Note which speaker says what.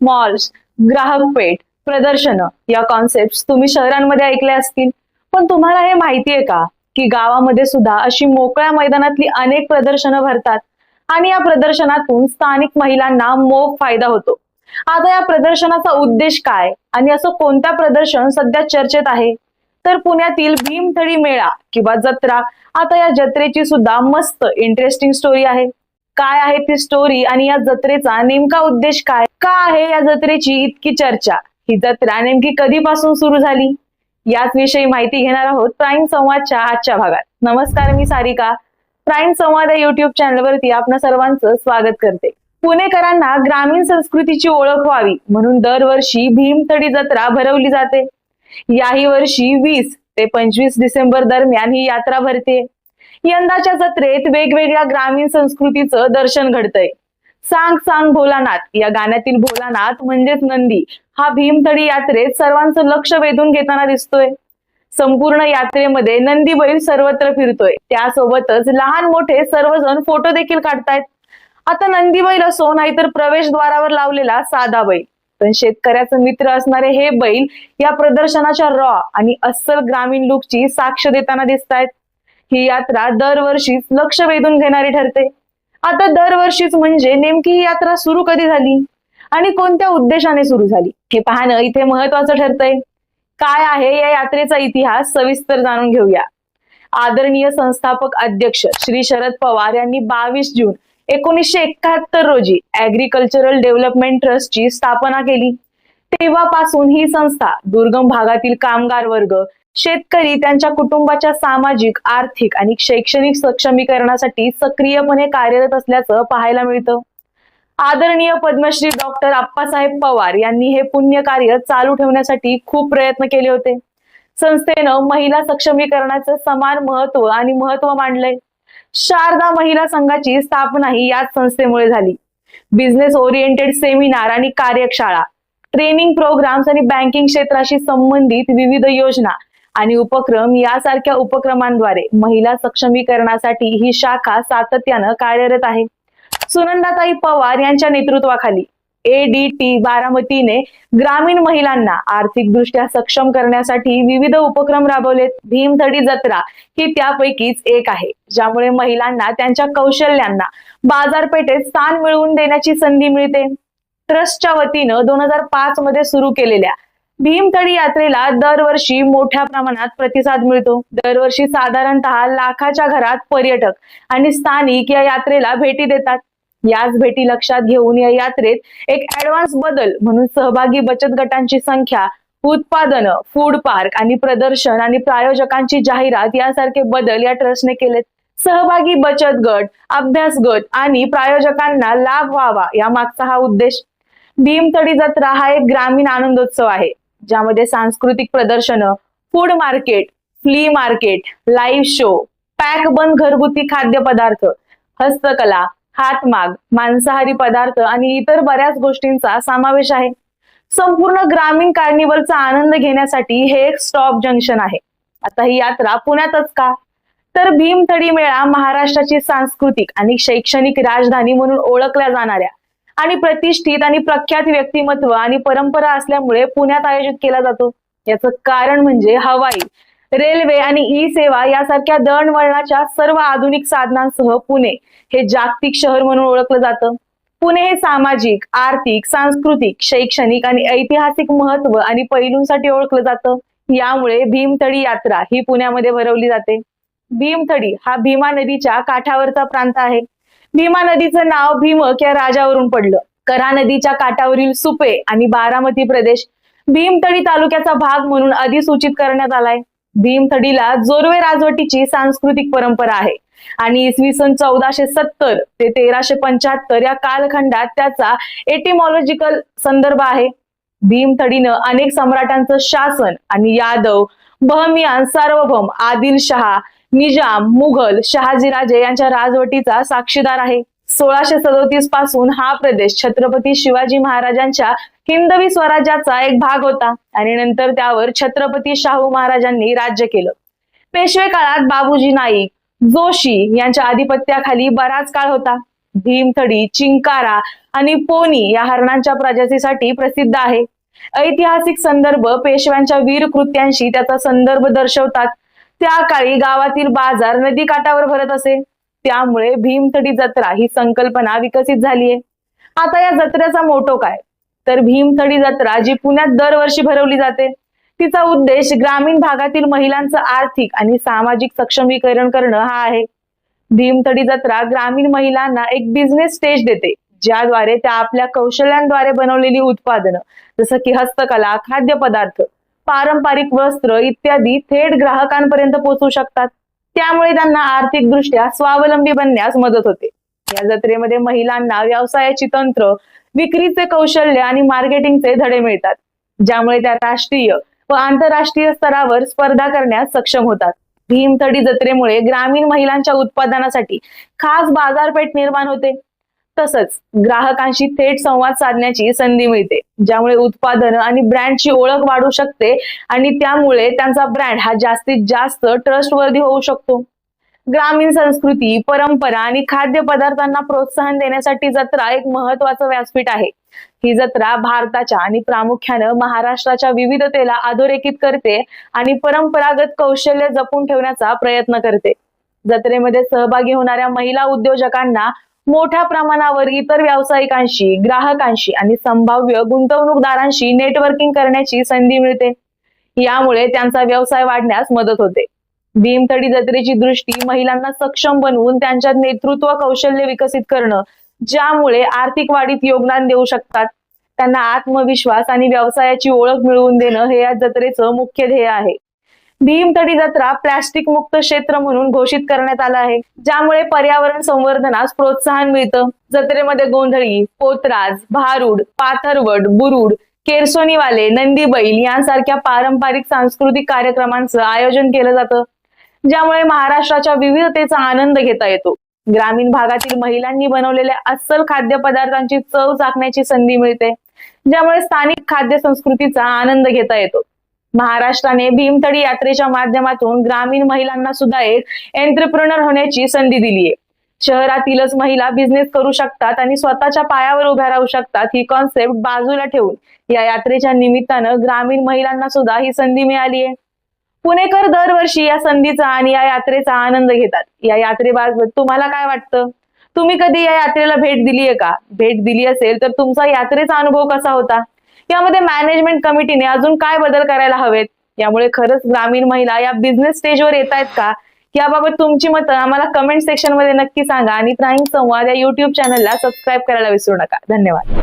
Speaker 1: Malls ग्राहक पेठ प्रदर्शनं या कॉन्सेप्ट तुम्ही शहरांमध्ये ऐकल्या असतील. पण तुम्हाला हे माहितीये का? की गावामध्ये सुद्धा अशी मोकळ्या मैदानातली अनेक प्रदर्शनं भरतात. आणि या प्रदर्शनातून स्थानिक महिलांना मोप फायदा होतो. आता या प्रदर्शनाचा उद्देश काय? आणि असं कोणत्या प्रदर्शन सध्या चर्चेत आहे? तर पुण्यातील भीमथडी मेळा किंवा जत्रा. आता या जत्रेची सुद्धा मस्त इंटरेस्टिंग स्टोरी आहे. काय आहे ती स्टोरी आणि या जत्रेचा नेमका उद्देश काय? का आहे या जत्रेची इतकी चर्चा? ही जत्रा नेमकी कधीपासून सुरू झाली? याच विषयी माहिती घेणार आहोत प्राईम संवादच्या आजच्या भागात. नमस्कार मी सारिका. प्राईम संवाद या युट्यूब चॅनलवरती आपण सर्वांचं स्वागत करते. पुणेकरांना ग्रामीण संस्कृतीची ओळख व्हावी म्हणून दरवर्षी भीमथडी जत्रा भरवली जाते. याही वर्षी वीस ते पंचवीस डिसेंबर दरम्यान ही यात्रा भरते. यंदाच्या जत्रेत वेगवेगळ्या ग्रामीण संस्कृतीचं दर्शन घडतंय. सांग सांग भोलानाथ या गाण्यातील भोलानाथ म्हणजेच नंदी हा भीमथडी यात्रेत सर्वांचं लक्ष वेधून घेताना दिसतोय. संपूर्ण यात्रेमध्ये नंदी बैल सर्वत्र फिरतोय. त्यासोबतच लहान मोठे सर्वजण फोटो देखील काढतायत. आता नंदी बैल असो नाहीतर प्रवेशद्वारावर लावलेला साधा बैल. पण शेतकऱ्याचं मित्र असणारे हे बैल या प्रदर्शनाच्या रॉ आणि अस्सल ग्रामीण लुकची साक्ष देताना दिसतायत. ही यात्रा दरवर्षीच लक्ष वेधून घेणारी ठरते. आता दरवर्षीच म्हणजे नेमकी ही यात्रा सुरू कधी झाली? आणि कोणत्या उद्देशाने सुरू झाली? हे पाहणं इथे महत्वाचं ठरतंय. काय आहे या यात्रेचा इतिहास? सविस्तर जाणून घेऊया. आदरणीय संस्थापक अध्यक्ष श्री शरद पवार यांनी बावीस जून एकोणीसशे एकाहत्तर रोजी ऍग्रिकल्चरल डेव्हलपमेंट ट्रस्टची स्थापना केली. तेव्हापासून ही संस्था दुर्गम भागातील कामगार वर्ग शेतकरी त्यांच्या कुटुंबाच्या सामाजिक आर्थिक आणि शैक्षणिक सक्षमीकरणासाठी सक्रियपणे कार्यरत असल्याचं पाहायला मिळतं. आदरणीय पद्मश्री डॉक्टर आप्पासाहेब पवार यांनी हे पुण्य कार्य चालू ठेवण्यासाठी खूप प्रयत्न केले होते. संस्थेनं महिला सक्षमीकरणाचं समान महत्त्व आणि महत्त्व मांडलंय. शारदा महिला संघाची स्थापना ही याच संस्थेमुळे झाली. बिझनेस ओरिएंटेड सेमिनार आणि कार्यशाळा ट्रेनिंग प्रोग्राम्स आणि बँकिंग क्षेत्राशी संबंधित विविध योजना आणि उपक्रम यासारख्या उपक्रमांद्वारे महिला सक्षमीकरणासाठी ही शाखा सातत्यानं कार्यरत आहे. सुनंदाताई पवार यांच्या नेतृत्वाखाली एडीटी बारामतीने ग्रामीण महिलांना आर्थिकदृष्ट्या सक्षम करण्यासाठी विविध उपक्रम राबवलेत. भीमथडी जत्रा ही त्यापैकीच एक आहे ज्यामुळे महिलांना त्यांच्या कौशल्यांना बाजारपेठेत स्थान मिळवून देण्याची संधी मिळते. ट्रस्टच्या वतीनं दोन हजार पाच मध्ये सुरू केलेल्या भीमतडी यात्रेला दरवर्षी मोठ्या प्रमाणात प्रतिसाद मिळतो. दरवर्षी साधारणतः लाखाच्या घरात पर्यटक आणि स्थानिक या यात्रेला भेटी देतात. याच भेटी लक्षात घेऊन या यात्रेत एक ऍडव्हान्स बदल म्हणून सहभागी बचत गटांची संख्या उत्पादन फूड पार्क आणि प्रदर्शन आणि प्रायोजकांची जाहिरात यासारखे बदल या ट्रस्टने केलेत. सहभागी बचत गट अभ्यास गट आणि प्रायोजकांना लाभ व्हावा या मागचा हा उद्देश भीमतडी जत्रा हा एक ग्रामीण आनंदोत्सव आहे ज्यामध्ये सांस्कृतिक प्रदर्शनं food market flea market live show pack बंद घरगुती खाद्यपदार्थ हस्तकला हातमाग मांसाहारी पदार्थ आणि इतर बऱ्याच गोष्टींचा समावेश आहे. संपूर्ण ग्रामीण कार्निवलचा आनंद घेण्यासाठी हे एक स्टॉप जंक्शन आहे. आता ही यात्रा पुण्यातच का? तर भीमथडी मेळा महाराष्ट्राची सांस्कृतिक आणि शैक्षणिक राजधानी म्हणून ओळखल्या जाणाऱ्या आणि प्रतिष्ठित आणि प्रख्यात व्यक्तिमत्व आणि परंपरा असल्यामुळे पुण्यात आयोजित केला जातो. याचं कारण म्हणजे हवाई रेल्वे आणि ई सेवा यासारख्या दळणवळणाच्या सर्व आधुनिक साधनांसह पुणे हे जागतिक शहर म्हणून ओळखलं जातं. पुणे हे सामाजिक आर्थिक सांस्कृतिक शैक्षणिक आणि ऐतिहासिक महत्त्व आणि पैलूंसाठी ओळखलं जातं. यामुळे भीमतडी यात्रा ही पुण्यामध्ये भरवली जाते. भीमतडी हा भीमा नदीच्या काठावरचा प्रांत आहे. भीमा नदीचं नाव भीमक या राजावरून पडलं. करा नदीच्या काठावरील सुपे आणि बारामती प्रदेश भीमतडी तालुक्याचा भाग म्हणून अधिसूचित करण्यात आलाय. भीमथडीला जोरवे राजवटीची सांस्कृतिक परंपरा आहे. आणि इसवी सन चौदाशे सत्तर ते तेराशे पंच्याहत्तर या कालखंडात त्याचा एटिमॉलॉजिकल संदर्भ आहे. भीमथडीनं अनेक सम्राटांचं शासन आणि यादव बहमियान सार्वभौम आदिलशहा निजाम मुघल शहाजीराजे यांच्या राजवटीचा साक्षीदार आहे. सोळाशे सदोतीसपासून हा प्रदेश छत्रपती शिवाजी महाराजांच्या हिंदवी स्वराज्याचा एक भाग होता आणि नंतर त्यावर छत्रपती शाहू महाराजांनी राज्य केलं. पेशवे काळात बाबूजी नाईक जोशी यांच्या आधिपत्याखाली बराच काळ होता. भीमथडी चिंकारा आणि पोनी या हरणांच्या प्रजातीसाठी प्रसिद्ध आहे. ऐतिहासिक संदर्भ पेशव्यांच्या वीर कृत्यांशी त्याचा संदर्भ दर्शवतात. त्या काळी गावातील बाजार नदी काठावर भरत असे. त्यामुळे भीमथडी जत्रा ही संकल्पना विकसित झालीय. आता या जत्रेचा मोटो काय? तर भीमथडी जत्रा जी पुण्यात दरवर्षी भरवली जाते तिचा उद्देश ग्रामीण भागातील महिलांचं आर्थिक आणि सामाजिक सक्षमीकरण करणं हा आहे. भीमथडी जत्रा ग्रामीण महिलांना एक बिझनेस स्टेज देते ज्याद्वारे त्या आपल्या कौशल्यांद्वारे बनवलेली उत्पादनं जसं की हस्तकला खाद्यपदार्थ पारंपरिक वस्त्र इत्यादी थेट ग्राहकांपर्यंत पोहोचू शकतात. त्यामुळे त्यांना आर्थिकदृष्ट्या स्वावलंबी बनण्यास मदत होते. या जत्रेमध्ये महिलांना व्यवसायाची तंत्र विक्रीचे कौशल्य आणि मार्केटिंगचे धडे मिळतात ज्यामुळे त्या राष्ट्रीय व आंतरराष्ट्रीय स्तरावर स्पर्धा करण्यास सक्षम होतात. भीमथडी जत्रेमुळे ग्रामीण महिलांच्या उत्पादनासाठी खास बाजारपेठ निर्माण होते. तसंच ग्राहकांशी थेट संवाद साधण्याची संधी मिळते. ज्यामुळे उत्पादन आणि ब्रँडची ओळख वाढू शकते आणि त्यामुळे त्यांचा ब्रँड हा जास्तीत जास्त ट्रस्टवर्दी होऊ शकतो. ग्रामीण संस्कृती परंपरा आणि खाद्य पदार्थांना प्रोत्साहन देण्यासाठी जत्रा एक महत्वाचं व्यासपीठ आहे. ही जत्रा भारताच्या आणि प्रामुख्यानं महाराष्ट्राच्या विविधतेला अधोरेखित करते आणि परंपरागत कौशल्य जपून ठेवण्याचा प्रयत्न करते. जत्रेमध्ये सहभागी होणाऱ्या महिला उद्योजकांना मोठ्या प्रमाणावर इतर व्यावसायिकांशी ग्राहकांशी आणि संभाव्य गुंतवणूकदारांशी नेटवर्किंग करण्याची संधी मिळते. यामुळे त्यांचा व्यवसाय वाढण्यास मदत होते. भीमथडी जत्रेची दृष्टी महिलांना सक्षम बनवून त्यांच्यात नेतृत्व कौशल्य विकसित करणं ज्यामुळे आर्थिक वाढीत योगदान देऊ शकतात. त्यांना आत्मविश्वास आणि व्यवसायाची ओळख मिळवून देणं हे या जत्रेचं मुख्य ध्येय आहे. भीमतडी जत्रा प्लास्टिक मुक्त क्षेत्र म्हणून घोषित करण्यात आलं आहे. ज्यामुळे पर्यावरण संवर्धनास प्रोत्साहन मिळतं. जत्रेमध्ये गोंधळी पोतराज भारूड पाथरवड बुरुड केरसोनीवाले नंदी बैल यांसारख्या पारंपरिक सांस्कृतिक कार्यक्रमांचं आयोजन केलं जातं. ज्यामुळे महाराष्ट्राच्या विविधतेचा आनंद घेता येतो. ग्रामीण भागातील महिलांनी बनवलेल्या अस्सल खाद्यपदार्थांची चव चाखण्याची संधी मिळते. ज्यामुळे स्थानिक खाद्य संस्कृतीचा आनंद घेता येतो. महाराष्ट्राने भीमतडी यात्रेच्या माध्यमातून ग्रामीण महिलांना सुद्धा एक एंटरप्रिनर होण्याची संधी दिली आहे. शहरातीलच महिला बिझनेस करू शकतात आणि स्वतःच्या पायावर उभ्या राहू शकतात ही कॉन्सेप्ट बाजूला ठेवून या यात्रेच्या निमित्तानं ग्रामीण महिलांना सुद्धा ही संधी मिळाली आहे. पुणेकर दरवर्षी या संधीचा आणि या यात्रेचा आनंद घेतात. या यात्रेबाबत तुम्हाला काय वाटतं? तुम्ही कधी या यात्रेला भेट दिलीये का? भेट दिली असेल तर तुमचा यात्रेचा अनुभव कसा होता? यामध्ये मॅनेजमेंट कमिटीने अजून काय बदल करायला हवेत? यामुळे खरंच ग्रामीण महिला या बिझनेस स्टेजवर येत आहेत का? याबाबत तुमची मतं आम्हाला कमेंट सेक्शनमध्ये नक्की सांगा आणि प्राईम संवाद या युट्यूब चॅनलला सबस्क्राईब करायला विसरू नका. धन्यवाद.